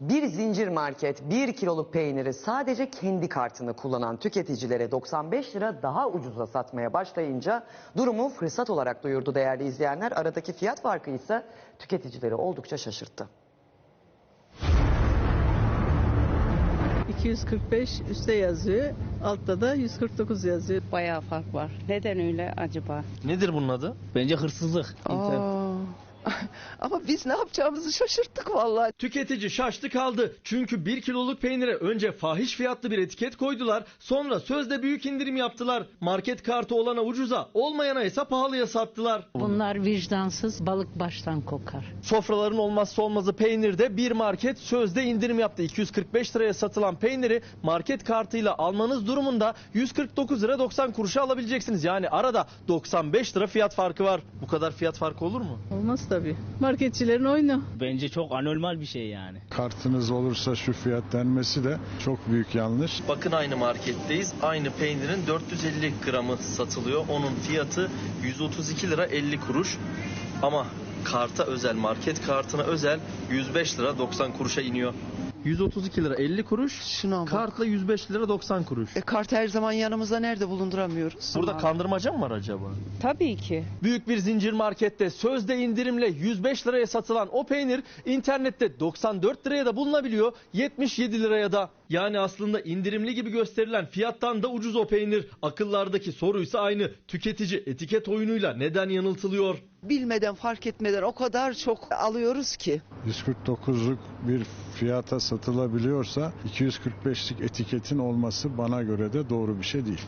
Bir zincir market 1 kiloluk peyniri sadece kendi kartını kullanan tüketicilere 95 lira daha ucuza satmaya başlayınca durumu fırsat olarak duyurdu değerli izleyenler. Aradaki fiyat farkı ise tüketicileri oldukça şaşırttı. 245 üstte yazıyor. Altta da 149 yazıyor. Bayağı fark var. Neden öyle acaba? Nedir bunun adı? Bence hırsızlık. Aa, Ama biz ne yapacağımızı şaşırttık vallahi. Tüketici şaştı kaldı. Çünkü 1 kiloluk peynire önce fahiş fiyatlı bir etiket koydular. Sonra sözde büyük indirim yaptılar. Market kartı olana ucuza, olmayana ise pahalıya sattılar. Bunlar vicdansız balık baştan kokar. Sofraların olmazsa olmazı peynirde bir market sözde indirim yaptı. 245 liraya satılan peyniri market kartıyla almanız durumunda 149 lira 90 kuruşa alabileceksiniz. Yani arada 95 lira fiyat farkı var. Bu kadar fiyat farkı olur mu? Olmaz tabii. Marketçilerin oyunu. Bence çok anormal bir şey yani. kartınız olursa şu fiyat denmesi de çok büyük yanlış. Bakın aynı marketteyiz. Aynı peynirin 450 gramı satılıyor. Onun fiyatı 132 lira 50 kuruş. Ama karta özel, market kartına özel 105 lira 90 kuruşa iniyor. 132 lira 50 kuruş. Şuna bak. Kartla 105 lira 90 kuruş. E, kart her zaman yanımızda nerede bulunduramıyoruz? Burada kandırmaca mı var acaba? Tabii ki. Büyük bir zincir markette sözde indirimle 105 liraya satılan o peynir internette 94 liraya da bulunabiliyor 77 liraya da. Yani aslında indirimli gibi gösterilen fiyattan da ucuz o peynir. Akıllardaki soruysa aynı. Tüketici etiket oyunuyla neden yanıltılıyor? Bilmeden fark etmeden o kadar çok alıyoruz ki. 149'luk bir fiyata satılabiliyorsa 245'lik etiketin olması bana göre de doğru bir şey değil.